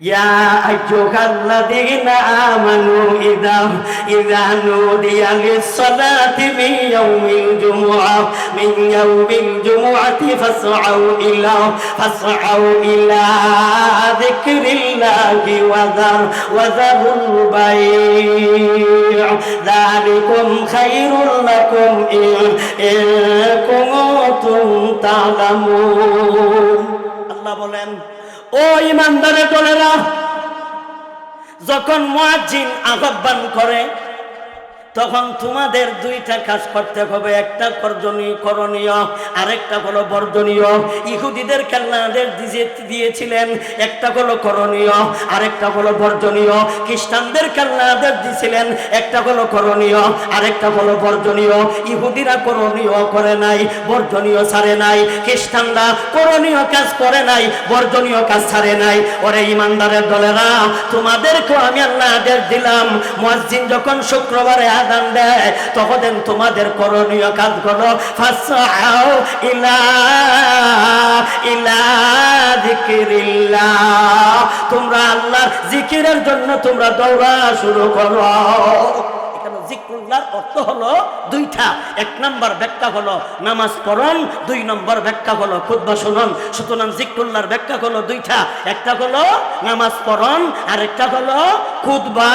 يا أيها الذين آمنوا إذا إذا نودي للصلاة من يوم الجمعة من يوم الجمعة فاسعوا إلى فاسعوا إلى ذكر الله وذر وذروا البيع. ذلكم خير لكم إن إن كنتم تعلمون. الله بولن. ও ইমানদারের দলেরা যখন মুয়াজ্জিন আহ্বান করে তখন তোমাদের দুইটা কাজ করতে হবে। একটা করজনীয় করণীয়, আরেকটা হলো বর্জনীয়। ইহুদিদের খেলনাদের দিয়েছিলেন, একটা হলো করণীয়, আরেকটা হলো বর্জনীয়। খ্রিস্টানদের খেলনাদের দিয়েছিলেন একটা হলো করণীয়, আরেকটা হলো বর্জনীয়। ইহুদিরা করণীয় করে নাই, বর্জনীয় ছাড়ে নাই। খ্রিস্টানরা করণীয় কাজ করে নাই, বর্জনীয় কাজ ছাড়ে নাই। ওরে ইমানদারের দলেরা, তোমাদেরকেও আমি আল্লাহ আদেশ দিলাম। মসজিদ যখন শুক্রবারে আদান দেয় তখন তোমাদের করণীয় কাজ করো ফাসাও ইলা ইলা জিকিরিল্লাহ তোমরা আল্লাহর জিকিরের জন্য তোমরা দৌড়া শুরু করো। অর্থ হলো দুইটা। এক নম্বর ব্যাখ্যা হলো নামাজ পড়ন, দুই নম্বর ব্যাখ্যা হলো খুদ্া শুনন। সুতরাং জিক্রুল্লাহর ব্যাখ্যা হলো দুইটা। একটা হলো নামাজ পড়ন আর একটা হলো খুদবা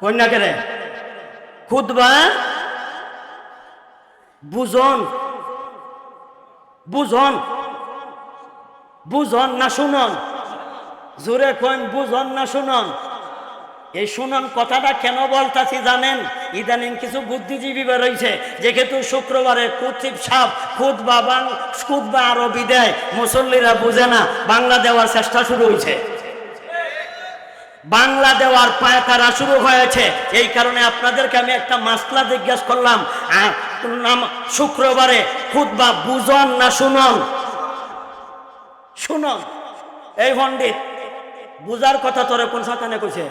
কন্যা কেরে খুদবা বুঝন। বুঝন। বুঝন না শুনন? জোরে কইন, বুঝন না শুনন? এই শুনন কথাটা কেন বলতাছি জানেন? ইদানিং কিছু বুদ্ধিজীবী বেরোইছে যেহেতু শুক্রবারে কুতিব সাপ খুদ বা বাং খুদ বা আরবি দেয়। মুসল্লিরা বুঝে না, বাংলা দেওয়ার চেষ্টা শুরু হয়েছে বাংলা দেওয়ার পায়তারা শুরু হয়েছে। এই কারণে আপনাদেরকে আমি একটা মাসলা জিজ্ঞাসা করলাম নাম শুক্রবারে খুদ বা বুঝন না শুনন? শুনন। এই পণ্ডিত বুজার কথা তোরে কোন সাতানে কইছে?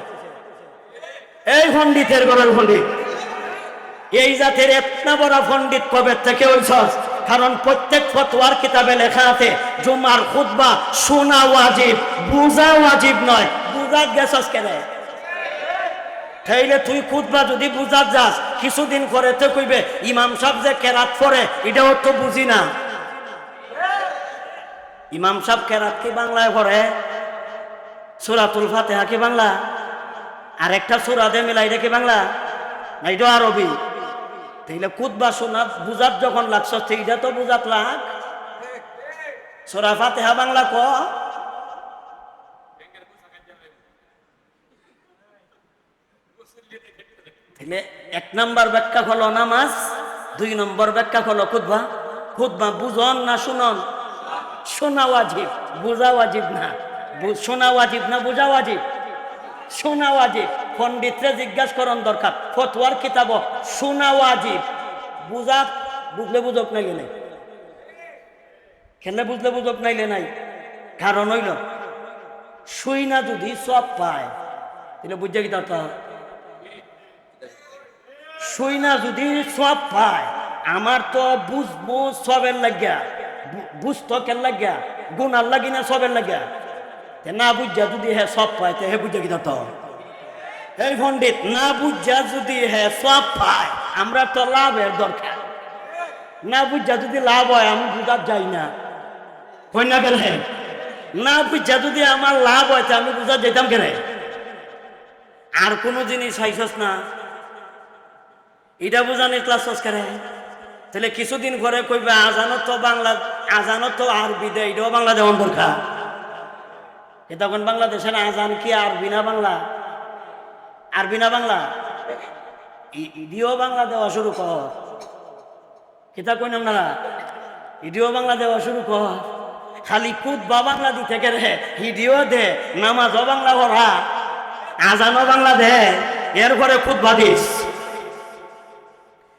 এই পণ্ডিতের গরের পণ্ডিত এই জাতের এতনা বড় পণ্ডিত কবে থেকে হইছস কারণ প্রত্যেক ফতোয়ার কিতাবে লেখা আছে, জুমার খুতবা শোনা ওয়াজিব, বুঝা ওয়াজিব নয়। কেন? তুই খুতবা যদি বুঝার যাস, কিছুদিন পরে তো কইবে, ইমাম যে কেরাত এটাও তো বুঝি না। ইমাম কেরাত কি বাংলায় সুরাতুল ফাতেহা কি বাংলা? আর একটা সুরা দে মিলাই কি বাংলা? না এটা আরবি। তাইলে কুদবা শোনা, বুঝাত যখন লাগছ সেইটা তো বুঝাত লাগ। সুরা ফাতেহা বাংলা ক? তাহলে এক নম্বর ব্যাখ্যা হলো নামাজ, দুই নম্বর ব্যাখ্যা হলো খুদবা খুদবা বুঝন না শুনন? শোনা ওয়াজিব, বুঝা ওয়াজিব না। শোনা ওয়াজিব না বুঝা ওয়াজিব? শোনা ওয়াজিব। পণ্ডিতরে জিজ্ঞাসা করন দরকার ফতোয়ার কিতাব শোনা ওয়াজিব। বুঝা, বুঝলে বুঝক নাইলে নাই। খেলে বুঝলে বুঝক নাইলে নাই। কারণ হইল শুই না যদি সব পায়, তাহলে বুঝছে কি দরকার? শুই না যদি সব পায়, আমার তো বুঝব সবের লাগিয়া, বু- বুঝতো কেন লাগিয়া গুণার লাগি না সবের লাগিয়া। না বুঝা যদি হ্যাঁ সব পায়, তে হে বুঝে কি তো এই পণ্ডিত, না বুঝা যদি হ্যাঁ সব পায়, আমরা তো লাভের দরকার। না বুঝা যদি লাভ হয়, আমি বুঝার যাই না। কন্যা গেলে না বুঝা যদি আমার লাভ হয়, তা আমি বুঝার যেতাম কেন? আর কোনো জিনিস হাইছস না। এটা বুঝানি ক্লাস করে তাহলে কিছুদিন পরে কইবে আজানো তো বাংলা আজানো তো আরবি দেয় এটাও বাংলা দেওয়ান দরকার। এ তখন বাংলাদেশের আজান কি আরবি না বাংলা? আরবি না বাংলা? ইডিও বাংলা দেওয়া শুরু কর। কিতা কই না ইডিও বাংলা দেওয়া শুরু কর। খালি কুদ বা বাংলা দিতে রে হিডিও দে, নামাজও বাংলা ভরা আজানও বাংলা দে, এরপরে খুদ বাদিস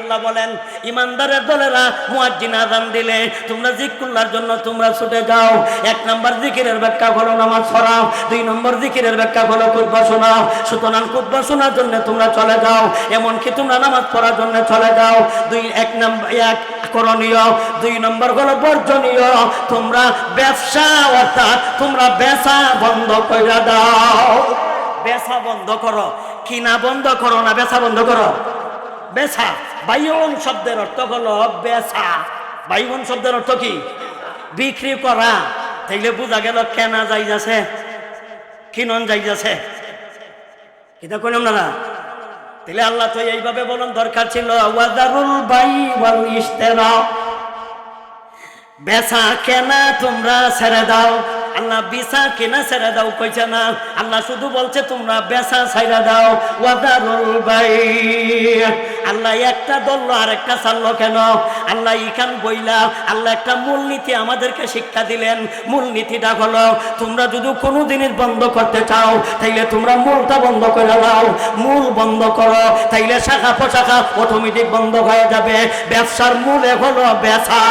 আল্লাহ বলেন, ইমানদারের দলেরা মুয়াজ্জিন আজান দিলে, তোমরা জিকুল্লার জন্য তোমরা ছুটে যাও। এক নম্বর জিকিরের ব্যাখ্যা হলো নামাজ পড়াও দুই নম্বর জিকিরের ব্যাখ্যা হলো কুতবা শোনাও সুতরাং কুতবা শোনার জন্য তোমরা চলে যাও, এমনকি তোমরা নামাজ পড়ার জন্য চলে যাও। দুই, এক নম্বর এক করণীয়। দুই নম্বর হলো বর্জনীয়। তোমরা ব্যবসা, অর্থাৎ তোমরা বেচা বন্ধ করে দাও। বেচা বন্ধ করো। কিনা বন্ধ করো না বেচা বন্ধ করো? বেচা বাইয়ন শব্দের অর্থ হলো বেচা বাইয়ন শব্দের অর্থ কি? বিক্রি করা। তাইলে বোঝা গেল কেনা যাই যাচ্ছে কিনন যাই যাচ্ছে এটা কইলাম না তাহলে আল্লাহ তো এইভাবে বলুন, দরকার ছিল ওয়াদারুল বাই ওয়াল ইশতেরা। বেচা কেনা তোমরা ছেড়ে দাও। আল্লাহ বিছা কেনা ছেড়ে দাও, কইছে না। আল্লাহ শুধু বলছে, তোমরা বেচা ছেড়ে দাও। ওয়াদারুল বাই আল্লাহ একটা দল আর একটা ছাড়লো কেন? আল্লাহ ইখান বইলা, আল্লাহ একটা মূলনীতি আমাদেরকে শিক্ষা দিলেন। মূলনীতিটা হলো, তোমরা যদি কোনো জিনিস বন্ধ করতে চাও, তাইলে তোমরা মূলটা বন্ধ করে দাও। মূল বন্ধ করো, তাইলে শাখা পোশাখা অটোমেটিক বন্ধ হয়ে যাবে। ব্যবসার মূলে হলো বেচা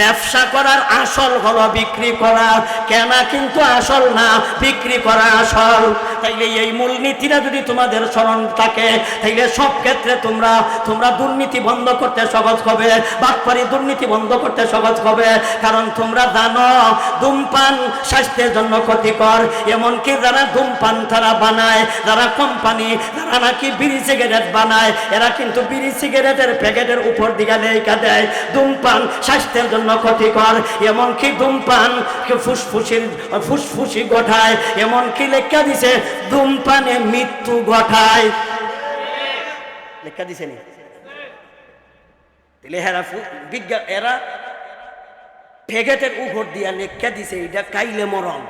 ব্যবসা করার আসল হলো বিক্রি করা। কেনা কিন্তু আসল না, বিক্রি করা আসল। তাইলে এই মূলনীতিটা যদি তোমাদের স্মরণ থাকে, তাইলে সব ক্ষেত্রে তোমরা তোমরা দুর্নীতি বন্ধ করতে সহজ হবে, বাটপারি দুর্নীতি বন্ধ করতে সহজ হবে। কারণ তোমরা জানো, ধূমপান স্বাস্থ্যের জন্য ক্ষতিকর। এমনকি যারা ধূমপান তারা বানায়, যারা কোম্পানি যারা নাকি বিড়ি সিগারেট বানায়। এরা কিন্তু বিড়ি সিগারেটের প্যাকেটের উপর দিকে লেখা দেয়, ধূমপান স্বাস্থ্যের জন্য ক্ষতিকর এমনকি ধূমপান ফুসফুসির, ফুসফুসি ঘটায়, এমনকি লেখা দিছে, ধূমপানে মৃত্যু ঘটায়। লেখা দিছে নি? তাহলে হেরা বিজ্ঞান এরা প্যাকেটের উপর দিয়া লেখা দিছে, এটা খাইলে মরণ।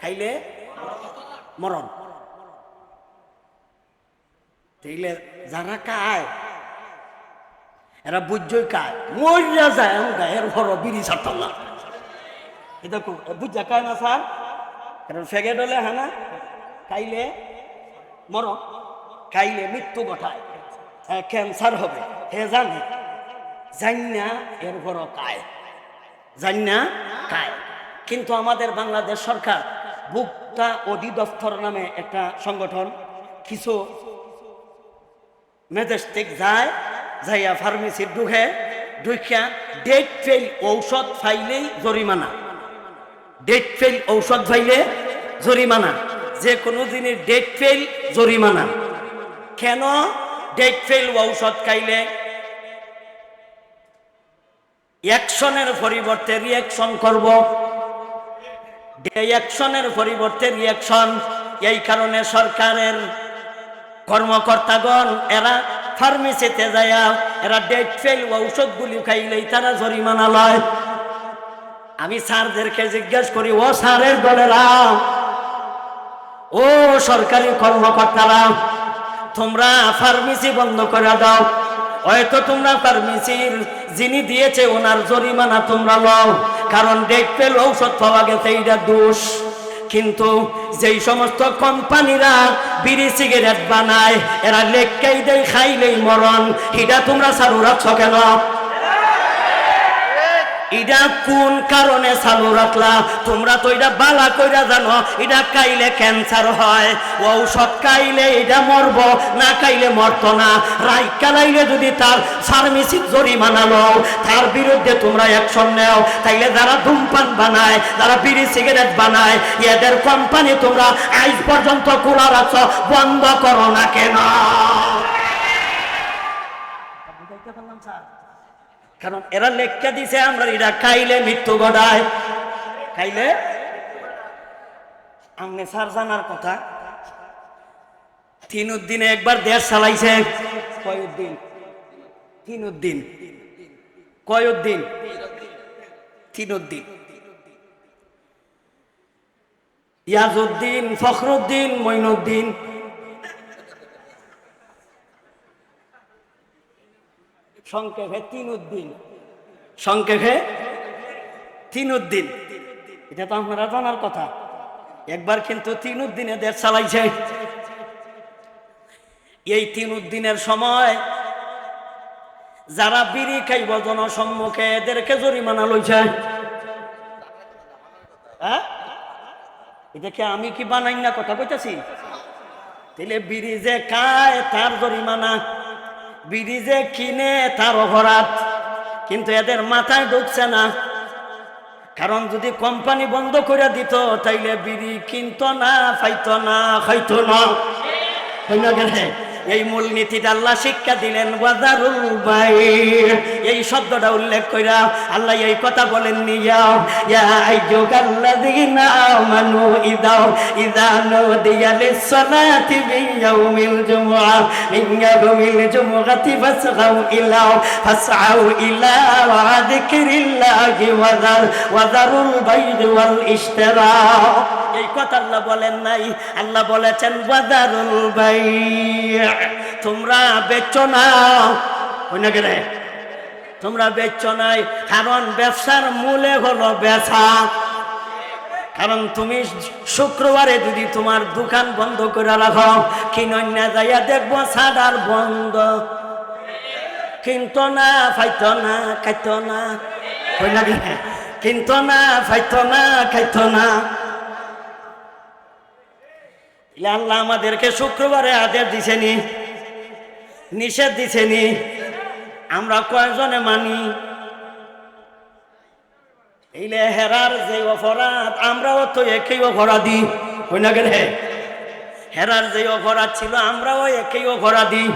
খাইলে মরণ। তাইলে যারা খায় এরা বুঝছই কায় মরিয়া যায় আমি গায়ের ঘর বিড়ি ছাড়তাম না। এটা বুঝা কায় না স্যার? কারণ ফেগেট হলে হ্যাঁ না? খাইলে মর খাইলে মৃত্যু ঘটায়। হ্যাঁ, ক্যান্সার হবে। হে জানে না এর ঘর কায়। জান না কায়। কিন্তু আমাদের বাংলাদেশ সরকার ভোক্তা অধিদপ্তর নামে একটা সংগঠন কিছু মেজেস্টিক যায় যাইয়া ফার্মেসির ঢুকে ঢুকিয়া ডেট ফেল ঔষধ ফাইলেই জরিমানা ডেট ফেল ঔষধ ফাইলে জরিমানা যে কোনো দিনের ডেট ফেল জরিমানা কেন ডেট ফেল ঔষধ খাইলে? অ্যাকশনের পরিবর্তে রিয়াকশন করব। অ্যাকশনের পরিবর্তে রিয়াকশন এই কারণে সরকারের কর্মকর্তাগণ, এরা ফার্মেসিতে যায়া এরা ডেট ফেল ঔষধ ঔষধগুলি খাইলেই তারা জরিমানা লয়। আমি স্যারদেরকে জিজ্ঞেস করি, ও স্যারের দলেরা, ও সরকারি কর্মকর্তারা, তোমরা ফার্মেসি বন্ধ করে দাও। হয়তো তোমরা ফার্মেসির যিনি দিয়েছে ওনার জরিমানা তোমরা লও, কারণ ডেট ফেল ঔষধ পাওয়া গেছে, এইটা দোষ। কিন্তু যেই সমস্ত কোম্পানিরা বিড়ি সিগারেট বানায়, এরা লেখকেই দেয় খাইলেই মরণ। এটা তোমরা রাখছো কেন? এটা কোন কারণে চালু রাখলা? তোমরা তো এটা বালা কইরা জানো, এটা খাইলে ক্যান্সার হয়। ঔষধ খাইলে এটা মরব, না খাইলে মরত না। রাই কালাইলে যদি তার ফার্মেসি জরিমানা লও, তার বিরুদ্ধে তোমরা অ্যাকশন নেও। তাইলে যারা ধূমপান বানায়, যারা বিড়ি সিগারেট বানায়, এদের কোম্পানি তোমরা আজ পর্যন্ত খোলা রাখছো, বন্ধ করো না কেন? কারণ এরা লেখা দিছে, আমরা এটা খাইলে মৃত্যু ঘটায়। খাইলে আমনে স্যার জানার কথা তিন উদ্দিনে একবার দেশ চালাইছে। কয় উদ্দিন তিন উদ্দিন কয় উদ্দিন তিন উদ্দিন ইয়াজউদ্দিন, ফখরুদ্দিন মঈনুদ্দিন সংক্ষেপে তিন উদ্দিন সংক্ষেপে তিন উদ্দিন এটা তো আপনারা জানার কথা। একবার কিন্তু তিন উদ্দিনে দেশ চালাইছে। এই তিন দিনের সময় যারা বিড়ি খাইব জনসম্মুখে এদেরকে জরিমানা লইছে। হ্যাঁ? এটা কি আমি কি বানাই না কথা কইতাছি? তাহলে বিড়ি যে খায় তার জরিমানা। যে কিনে তার অপরাধ। কিন্তু এদের মাথায় ঢুকছে না। কারণ যদি কোম্পানি বন্ধ করে দিত, তাইলে বিড়ি কিনত না ফাইত না, খাইতো না? এই মূলনীতিটা আল্লাহ শিক্ষা দিলেন ওয়াদারুল বাই এই শব্দটা উল্লেখ কইরা আল্লাহ এই কথা বলেন নিয়াও ইয়া আইয়ুহাল্লাযীনা আমানু ইদাও ইযা নুদিয়া লিস-সালাতি ইয়াউমিল জুমআ, মিন ইয়াউমিল জুমআতি ফাসগাউ ইলা, ফাসআউ ইলা যিকরিল্লাহি ওয়াদার ওয়াদারুল বাইদ ওয়াল ইশতিরা এই কথা আল্লাহ বলেন নাই। আল্লাহ বলেছেন বাদারুল বাই তোমরা বেচো না। না গেলে তোমরা বেচো নাই, কারণ ব্যবসার মূলে হলো বেচা কারণ তুমি শুক্রবারে যদি তোমার দোকান বন্ধ করে রাখো, কিনন্যা যাইয়া দেখব সাদার বন্ধ। কিন্তু না ফাইতো না, খাইতো না। কিন্তু না ফাইতো না, খাইতো না। তাহলে আল্লাহ আমাদেরকে শুক্রবারে আদেশ দিছেনি। নিষেধ দিছেনি। আমরা কয়জনে মানি? এইলে হেরার যে অপরাধ, আমরাও তো একই অপরাধী। হই না গেলে হেরার যে অপরাধ ছিল, আমরাও একই অপরাধী।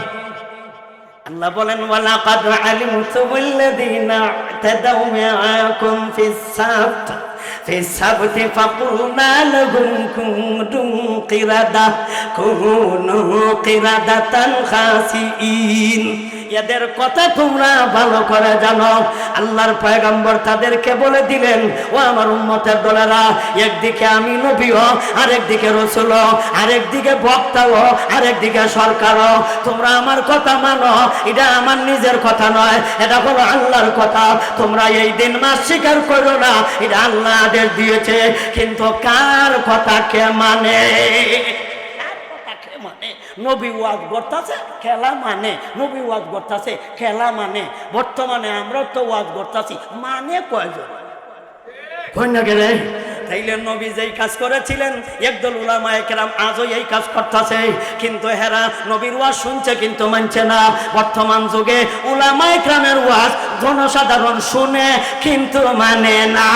আল্লাহ বলেন ওয়ালা কাদ আলিমতু বিল্লাযিনা তাদাউ মাআকুম ফিস في السبت فقلنا لهم كونوا قردة كونوا قردة خاسئين এদের কথা তোমরা ভালো করে জানো। আল্লাহর পয়গম্বর তাদেরকে বলে দিলেন, ও আমার উম্মতের দলেরা, একদিকে আমি নবী নবীও, আরেকদিকে রসুল আরেকদিকে বক্তাও, আরেকদিকে সরকারও। তোমরা আমার কথা মানো, এটা আমার নিজের কথা নয়, এটা হলো আল্লাহর কথা। তোমরা এই দিন মাস স্বীকার করো না, এটা আল্লাহ আদেশ দিয়েছে, কিন্তু কার কথা কে মানে? নবী ওয়াজ করতেছে খেলা মানে। নবী ওয়াজ করতেছে খেলা মানে। বর্তমানে আমরা তো ওয়াজ করতেছি মানে কয়জন? কন্যা গেলে? তাইলে নবী যেই কাজ করেছিলেন একদল উলামা একরাম আজও এই কাজ করতেছে। কিন্তু হেরা নবীর ওয়াজ শুনছে কিন্তু মানছে না। বর্তমান যুগে উলামা একরামের ওয়াজ জনসাধারণ শুনে কিন্তু মানে না।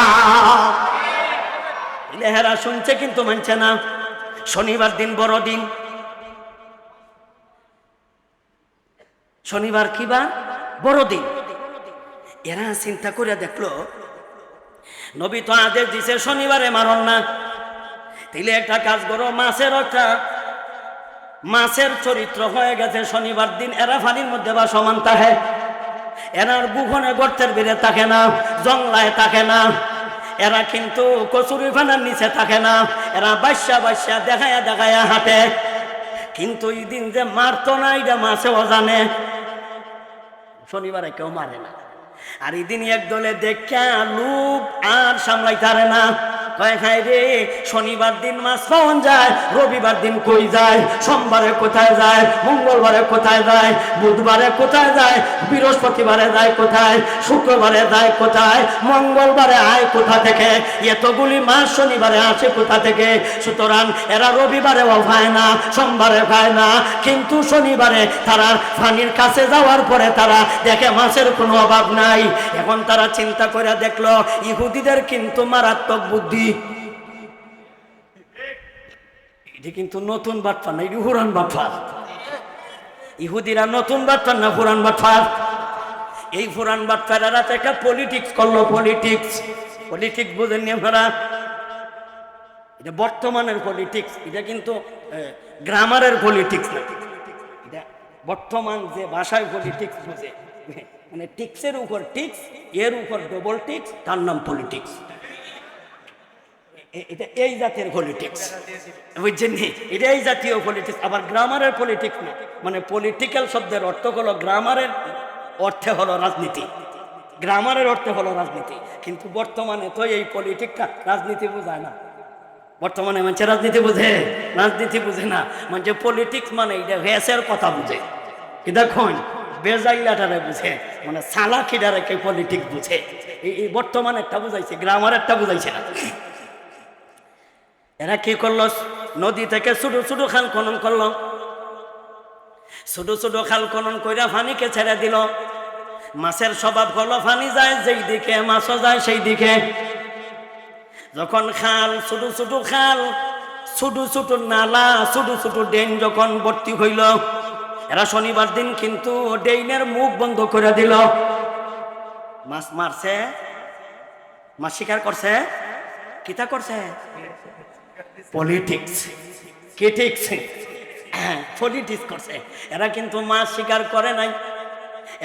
হেরা শুনছে কিন্তু মানছে না। শনিবার দিন বড় দিন শনিবার কি বার বড়দিন। এরা চিন্তা করে দেখল, নবী তো আদেশ দিছে শনিবারে মারন না। তাইলে একটা কাজ করো, মাছের একটা, মাছের চরিত্র হয়ে গেছে শনিবার দিন, এরা ফানির মধ্যে বা সমান থাকে। এরার গুহনে গর্তের বেড়ে থাকে না, জংলায় থাকে না। এরা কিন্তু কচুরি ফানার নিচে থাকে না। এরা বাসা বাসা দেখায়া দেখায়া হাঁটে। কিন্তু এই দিন যে মারতো না এটা মাছেও জানে শনিবারে কেউ মারে না। আর এদিন এক দলে দেখা লুপ আর সামলাইতারে না। কয় খাই রে? শনিবার দিন মাছ পাওয়া যায়, রবিবার দিন কই যায়? সোমবারে কোথায় যায়? মঙ্গলবারে কোথায় যায়? বুধবারে কোথায় যায়? বৃহস্পতিবারে যায় কোথায়? শুক্রবারে যায় কোথায়? মঙ্গলবারে আয় কোথা থেকে? এতগুলি মাস শনিবারে আসে কোথা থেকে? সুতরাং এরা রবিবারেও খায় না, সোমবারে খায় না। কিন্তু শনিবারে তারা ফানির কাছে যাওয়ার পরে তারা দেখে মাছের কোনো অভাব নাই। এখন তারা চিন্তা করে দেখল, ইহুদিদের কিন্তু মারাত্মক বুদ্ধি। এটি কিন্তু নতুন না, এটি বাটফা ইহুদিরা নতুন না বাটফা এই একটা পলিটিক্স করল পলিটিক্স পলিটিক্স আপনারা? এটা বর্তমানের পলিটিক্স এটা কিন্তু গ্রামারের পলিটিক্স না। এটা বর্তমান যে ভাষায় পলিটিক্স বুঝে। মানে টিক্সের উপর টিক্স, এর উপর ডবল টিক্স, তার নাম পলিটিক্স এটা এই জাতের পলিটিক্স বুঝছেন? এটা এই জাতীয় পলিটিক্স আবার গ্রামারের পলিটিক্স না। মানে পলিটিক্যাল শব্দের অর্থ হলো গ্রামারের অর্থে হলো রাজনীতি। গ্রামারের অর্থে হলো রাজনীতি। কিন্তু বর্তমানে তো এই পলিটিক্সটা রাজনীতি বোঝায় না। বর্তমানে মানুষের রাজনীতি বুঝে? রাজনীতি বুঝে না। মানে পলিটিক্স মানে এটা ভেসের কথা বুঝে। দেখুন বেজাইলাটারে বুঝে। মানে সালাকিডারে কে পলিটিক্স বুঝে। এই এই বর্তমানে একটা বুঝাইছে, গ্রামার একটা বুঝাইছে না। এরা কি করল? নদী থেকে ছোট ছোট খাল খনন করল। ছোট ছোট খাল খনন কইরা ফানিকে ছেড়ে দিল। মাছের স্বভাব হলো ফানি যায়, যেই দিকে মাছও যায়, সেই দিকে। যখন খাল ছোট ছোট খাল ছোট ছোট নালা ছোট ছোট ডেন যখন ভর্তি হইল, এরা শনিবার দিন কিন্তু ডেইনের মুখ বন্ধ করে দিল। মাছ মারছে, মাছ শিকার করছে, কিতা করছে? পলিটিক্স কেটিক্স পলিটিক্স করছে। এরা কিন্তু মাছ শিকার করে নাই।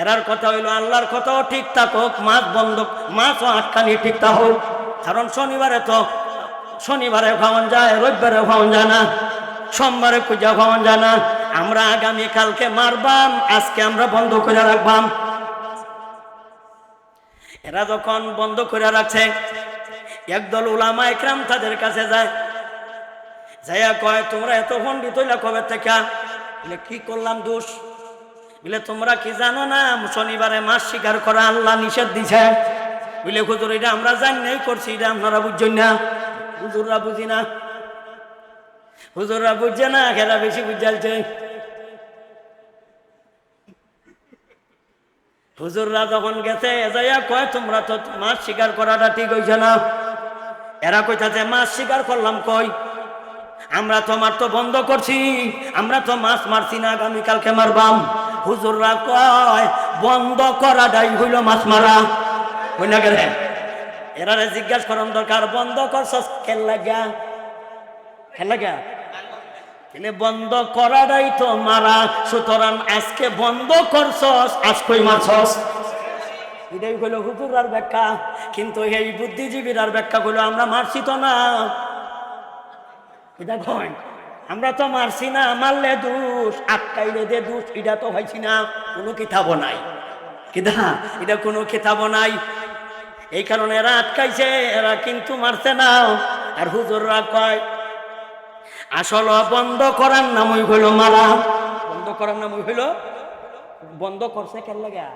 এরার কথা হইল আল্লাহর কথাও ঠিক থাকুক, মাছ বন্ধ, মাছও আটকানি ঠিক থাকুক। কারণ শনিবারে তো, শনিবারে খাওয়ান যায়, রবিবারে খাওয়ান যায় না। সোমবারে পূজা খাওয়ান যায় না। আমরা আগামী কালকে মারবাম, আজকে আমরা বন্ধ করে রাখবাম। এরা যখন বন্ধ করে রাখছে, একদল উলামা একরাম তাদের কাছে যায়। যাইয়া কয়, তোমরা এত পণ্ডিত হইলা কবে থেকে? বলে, কি করলাম দোষ? বলে, তোমরা কি জানো না, শনিবারে মাছ শিকার করা আল্লাহ নিষেধ দিছে? বলে, হুজুর, এটা আমরা জানি করছি, এটা আপনারা বুঝছেন না? হুজুররা বুঝি না। হুজুররা বুঝছে না, খেলা বেশি বুঝালছে হুজুররা যখন গেছে, যাইয়া কয়, তোমরা তো মাছ শিকার করাটা ঠিক হইছে না। এরা কইতাছে, মাছ শিকার করলাম কই? আমরা তো মার তো বন্ধ করছি, আমরা তো মাছ মারছি না, আগামীকালকে মারবাম। হুজুররা কয়, বন্ধ করাটাই হইল মাছ মারা। হই না গেলে এরারে জিজ্ঞাসা করার দরকার, বন্ধ করছস খেল লাগা খেল লাগা এনে বন্ধ করাটাই তো মারা, সুতরাং আজকে বন্ধ করছস, আজকই মারছস। এটাই হইল হুজুরার ব্যাখ্যা, কিন্তু এই বুদ্ধিজীবীর আর ব্যাখ্যা হইল আমরা মারছি তো না। এটা কয় আমরা তো মারছি না, মারলে দোষ, আটকাইলে দে দোষ, এটা তো হয়েছি না, কোনো কিতাব নাই। কিদা এটা কোনো কিতাব নাই। এই কারণে এরা আটকাইছে, এরা কিন্তু মারছে না। আর হুজুররা কয়, আসল বন্ধ করার নামই হইল মারা। বন্ধ করার নামই হইল, বন্ধ করছে কেন লাগা?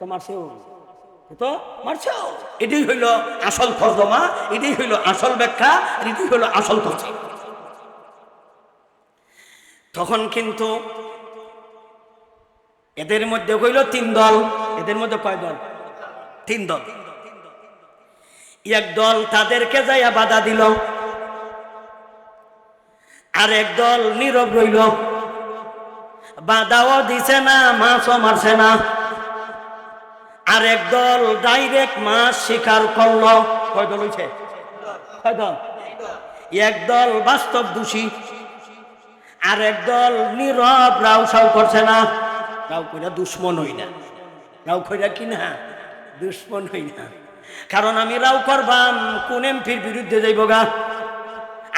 তো মারছেও তো মারছেও এটাই হইল আসল তর্জমা, এটাই হইল আসল ব্যাখ্যা, আর এটাই হইল আসল তথ্য তখন কিন্তু এদের মধ্যে হইল তিন দল, এদের মধ্যে কয় দল? তিন দল। এক দল তাদেরকে যাইয়া বাধা দিল, আর এক দল নীরব রইল। বাধাও দিছে না, মাছও মারছে না। আর একদল ডাইরেক্ট মাছ শিকার করল। কয় দল হইছে? কয় দল? এক দল বাস্তব দোষী আর একদল নীরব, রাও সাউ করছে না। রাও কইরা দুশ্মন হই না। রাও কইরা কি না? দুশ্মন হই না। কারণ আমি রাও করবাম, কোন এমপির বিরুদ্ধে যাইব গা?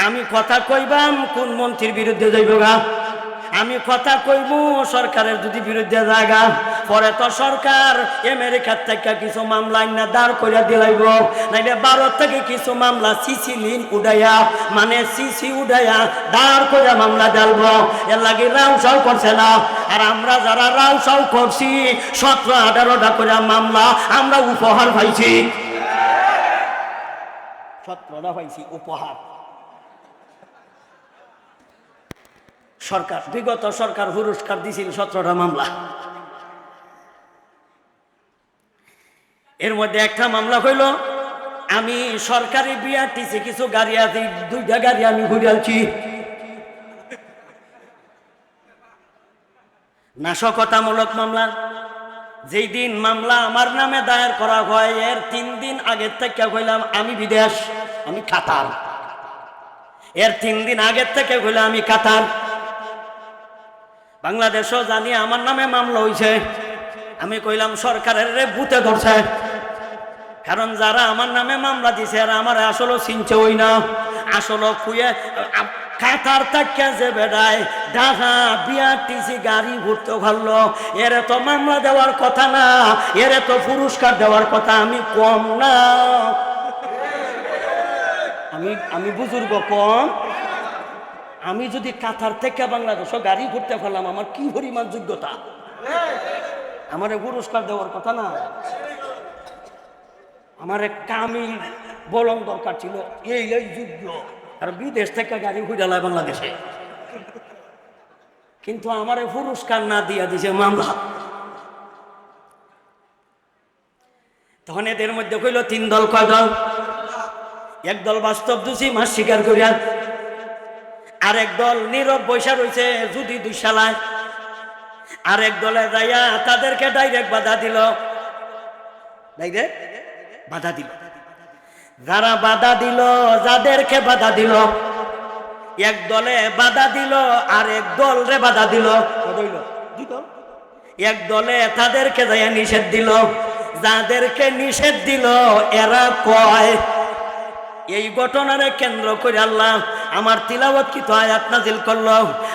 আমি কথা কইবাম, কোন মন্ত্রীর বিরুদ্ধে যাইব গা? আমি কথা কইব, সরকারের যদি বিরুদ্ধে জায়গা, পরে তো সরকার আমেরিকার থেকে কিছু মামলা না দাঁড় করিয়া দিলাইব। নাইলে ভারত থেকে কিছু মামলা সিসি লিন উড়াইয়া মানে সিসি উড়াইয়া দাঁড় করিয়া মামলা ডালব এর লাগে রাউসাও করছে না। আর আমরা যারা রাউসাও করছি, সতেরো, আঠারোটা করে মামলা আমরা উপহার পাইছি। সতেরোটা পাইছি, উপহার। সরকার, বিগত সরকার পুরস্কার দিছিল সতেরোটা মামলা। এর মধ্যে একটা মামলা হইল, আমি সরকারি বিআরটিসি কিছু গাড়ি আছে, দুইটা গাড়ি আমি ঘুরিয়ালছি নাশকতামূলক মামলা, যেই দিন মামলা আমার নামে দায়ের করা হয়, এর তিন দিন আগের থেকে কইলাম, আমি বিদেশ, আমি কাতার। এর তিন দিন আগের থেকে কইলাম, আমি কাতার। বাংলাদেশও জানি আমার নামে মামলা হয়েছে আমি কইলাম, সরকারের রে বুতে ধরছে। কারণ যারা আমার নামে মামলা দিছে এরা আমার আসলে চিনছে ওই না। আসলে খুঁয়ে কাতার তাকিয়া যে বেড়ায় ঢাকা বিআরটিসি গাড়ি ঘুরতে ভালো এর তো মামলা দেওয়ার কথা না, এর তো পুরস্কার দেওয়ার কথা আমি কম না। আমি আমি বুজুর্গ কম। আমি যদি কাতার থেকে বাংলাদেশ গাড়ি ঘুরতে পারলাম আমার কি পরিমাণ যোগ্যতা? আমার পুরস্কার দেওয়ার কথা না? আমার এক কামিল বলং দরকার ছিল, এই এই যোগ্য। আর বিদেশ থেকে গাড়ি ঘুরালায় বাংলাদেশে। কিন্তু আমার পুরস্কার না দিয়া দিছে মামলা। তখন এদের মধ্যে কইল, তিন দল, কয় দল? এক দল বাস্তব দোষী মাস স্বীকার করিয়া আর এক দল নীরব বৈশা রয়েছে যদি দুঃশালায় আর এক দলে যাইয়া তাদেরকে ডাইরেক্ট বাধা দিল। ডাইরেক্ট বাধা দিল। যারা বাধা দিল যাদেরকে বাধা দিল। এক দলে বাধা দিল আর এক দল। রে বাধা দিল? দুই এক দলে তাদেরকে যাইয়া নিষেধ দিল। যাদেরকে নিষেধ দিল এরা কয়? এই ঘটনারে কেন্দ্র করে আল্লাহ আমার তিলাওয়াত কি তো আয়াত নাজিল করল?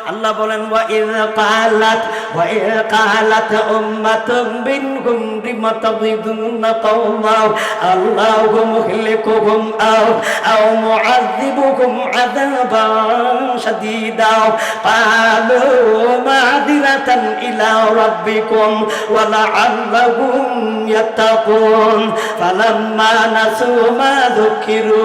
আল্লাহ বলেন, ওয়া ইয ক্বালাত ওয়া ইয ক্বালাত উম্মাতুম মিনকুম লিমাতাযিদুনা কওমাও, আল্লাহু মুহলিকুহুম আও আও মুআযিবুকুম আযাবান শাদীদা ক্বালু মা'যিরাতান ইলা রাব্বিকুম ওয়া লা'আল্লাহুম ইয়াত্তাকুন, ফালাম্মা নাসু মা যুকিরু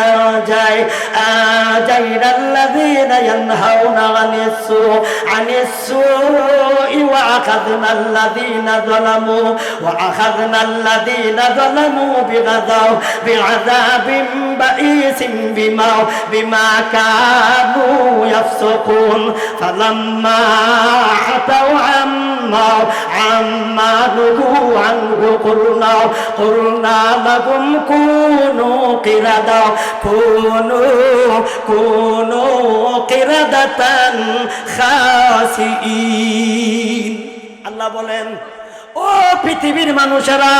আ آجينا الذين ينهون عن السوء عن السوء وأخذنا الذين ظلموا وأخذنا الذين ظلموا بغضب بعذاب بئيس بما بما كانوا يفسقون. فلما عتوا عما عما نهوا عنه قلنا قلنا لهم كونوا قردة كونوا কোনো কেরাদাতান খাসিন আল্লাহ বলেন ও পৃথিবীর মানুষেরা,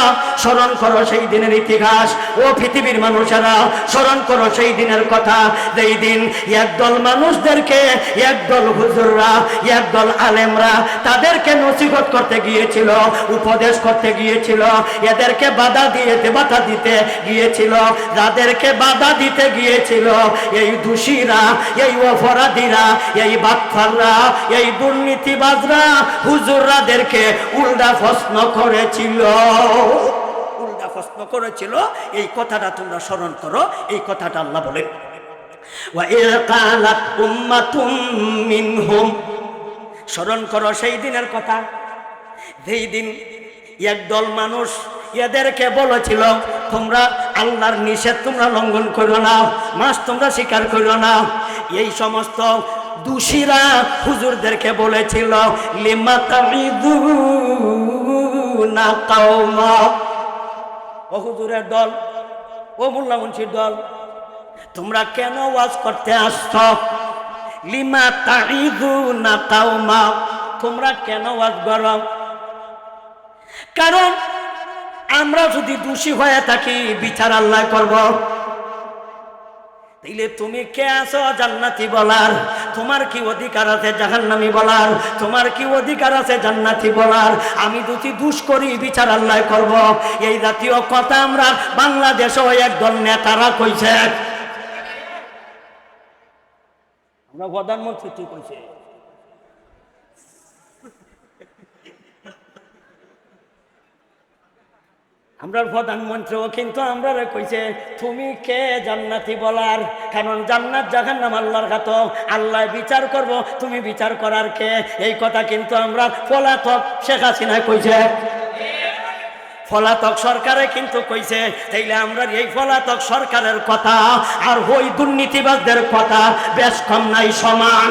স্মরণ করো সেই দিনের ইতিহাস। ও পৃথিবীর মানুষেরা, স্মরণ করো সেই দিনের কথা। যেই দিন একদল মানুষদেরকে, একদল হুজুররা, একদল আলেমরা তাদেরকে নসিহত করতে গিয়েছিল, উপদেশ করতে গিয়েছিল, এদেরকে বাধা দিয়ে বাধা দিতে গিয়েছিল, যাদেরকে বাধা দিতে গিয়েছিল, এই দোষীরা, এই অপরাধীরা, এই বাটফাররা এই দুর্নীতিবাজরা, হুজুররাদেরকে উল্টা প্রশ্ন করেছিল। উল্টা প্রশ্ন করেছিল, এই কথাটা তোমরা স্মরণ করো, এই কথাটা আল্লাহ বলে স্মরণ করো সেই দিনের কথা। যেই দিন একদল মানুষ এদেরকে বলেছিল, তোমরা আল্লাহর নিষেধ তোমরা লঙ্ঘন করো না মাস তোমরা স্বীকার করো না। এই সমস্ত দোষীরা হুজুরদেরকে বলেছিল, লিমা তামিদুনা কাওমা? ও হুজুরের দল, ও মোল্লা মুন্সির দল, তোমরা কেন ওয়াজ করতে আসছ? লিমা তাইদুনা কাওমা। তোমরা কেন ওয়াজ করো? কারণ আমরা যদি দোষী হয়ে থাকি, বিচার আল্লাহ করব। তাইলে তুমি কে আছো জান্নাতি বলার? তোমার কি অধিকার আছে জাহান্নামি বলার? তোমার কি অধিকার আছে জান্নাতি বলার? আমি দুটি দুষ করি বিচার আল্লাহ করব, এই জাতীয় কথা আমরা বাংলাদেশেও একদল নেতারা কইছে। আমরা প্রধানমন্ত্রী কইছে। আমরা প্রধানমন্ত্রীও কিন্তু আমরা কইছে, তুমি কে জান্নাতি বলার? কারণ জান্নাত জাহান নাম আল্লাহর কাত আল্লাহ বিচার করব, তুমি বিচার করার কে? এই কথা কিন্তু আমরা পলাতক শেখ হাসিনা কইছে। পলাতক সরকারে কিন্তু কইছে, তাইলে আমরা এই পলাতক সরকারের কথা আর ওই দুর্নীতিবাজদের কথা বেশ কম নাই, সমান।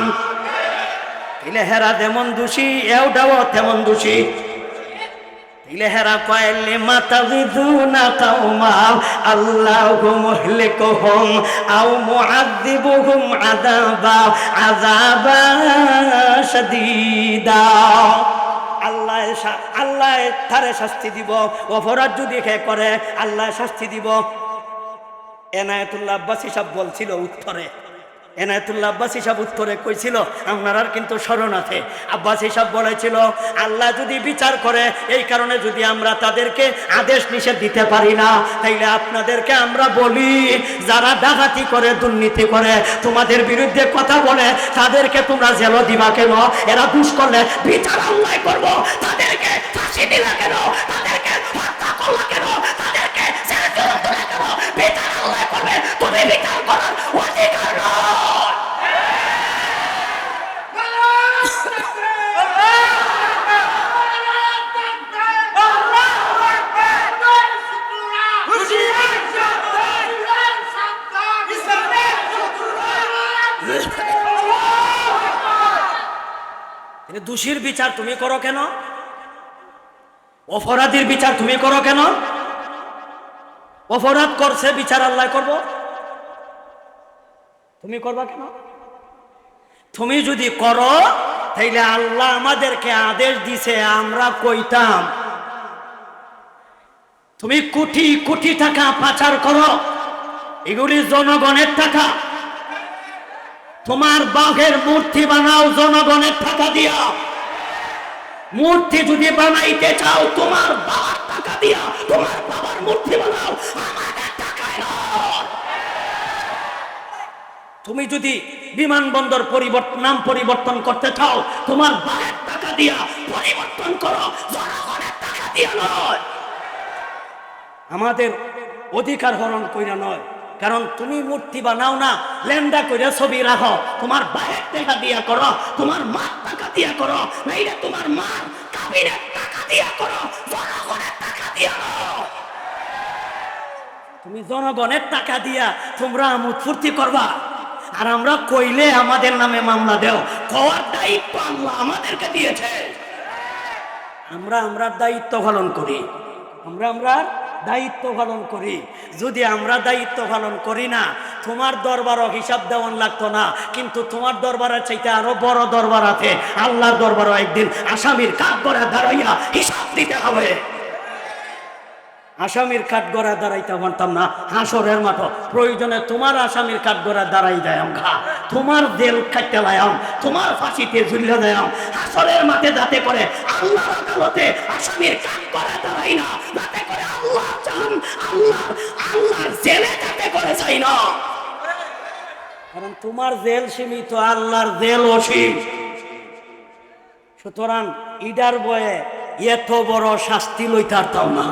তাইলে হেরা যেমন দোষী এওটাও তেমন দোষী। ইলেহেরা কয়েলে মাতা বিদুনা কাউমা আল্লাহু মুহলিকুহুম, আও মুআযিবুহুম আযাবা আযাবা শাদীদা। আল্লাহ আল্লাহ তারে শাস্তি দিব, অপরাধ যদি খে করে, আল্লাহ শাস্তি দিব। এনায়েতুল্লাহ আব্বাসী সাহেব বলছিল উত্তরে। এনায়তুল্লাহ আব্বাস হিসাব উত্তরে কইছিল, আপনার কিন্তু স্মরণ আছে। আব্বাস হিসাব বলেছিল, আল্লাহ যদি বিচার করে, এই কারণে যদি আমরা তাদেরকে আদেশ নিষেধ দিতে পারি না, তাইলে আপনাদেরকে আমরা বলি, যারা ডাকাতি করে, দুর্নীতি করে, তোমাদের বিরুদ্ধে কথা বলে, তাদেরকে তোমরা জেল দিবা কেন? এরা দুষ করলে বিচার আল্লাহ করব। তাদেরকে ফাঁসি দিলা কেন? তাদেরকে হত্যা করলা কেন? তাদেরকে বিচার আল্লাহ করবে। তুমি বিচার করার অধিকার দোষীর বিচার তুমি করো কেন? অপরাধীর বিচার তুমি করো কেন? অপরাধ করছে বিচার আল্লাহ করব। তুমি করবা কেন? তুমি যদি করো, তাইলে আল্লাহ আমাদেরকে আদেশ দিছে, আমরা কইতাম। তুমি কোটি কোটি টাকা পাচার করো, এগুলি জনগণের টাকা। তোমার বাঘের মূর্তি বানাও, জনগণের টাকা দিয়া। মূর্তি যদি বানাইতে চাও, তোমার বাবার টাকা দিয়া তোমার বাবার মূর্তি বানাও। তুমি যদি বিমানবন্দর পরিবর্তন নাম পরিবর্তন করতে চাও, তোমার বাবার টাকা দিয়া পরিবর্তন করো, জনগণের টাকা দিয়া নয়। আমাদের অধিকার হরণ কইরা নয়। কারণ তুমি মূর্তি বানাও না, লেন্দা কইরা ছবি রাখো। তোমার বাহের টাকা দিয়া করো, তোমার মার টাকা দিয়া করো, নাইলে তোমার মার কাবিনের টাকা দিয়া করো, জনগণের টাকা দিয়া। তুমি জনগণের টাকা দিয়া তোমরা আমোদ ফুর্তি করবা। আর আমরা কইলে আমাদের নামে মামলা দেও। কওয়ার দায়িত্ব আল্লাহ আমাদেরকে দিয়েছে। আমরা আমরা দায়িত্ব পালন করি। আমরা আমরা দায়িত্ব পালন করি। যদি আমরা দায়িত্ব পালন করি না, তোমার দরবারও হিসাব দেওয়ান লাগতো না। কিন্তু তোমার দরবারের চাইতে আরও বড় দরবার আছে। আল্লাহর দরবারও একদিন আসামির কাপ করে দাঁড়াইয়া হিসাব দিতে হবে। আসামির কাঠ গড়া দাঁড়াইতে পারতাম না। হাসরের মাঠ প্রয়োজনে তোমার আসামির কাঠ গড়া দাঁড়াই দেয়াম ঘা তোমার দেল কাটতে লায়াম, তোমার ফাঁসিতে ঝুলিয়ে দেয়াম। হাসরের মাঠে যাতে করে আল্লাহ আদালতে আসামির কাঠ গড়া দাঁড়াই না জেলে যাতে করে চাই কারণ তোমার জেল সীমিত জেল সুতরাং ইডার বয়ে এত বড় শাস্তি লইতে পারতাম না।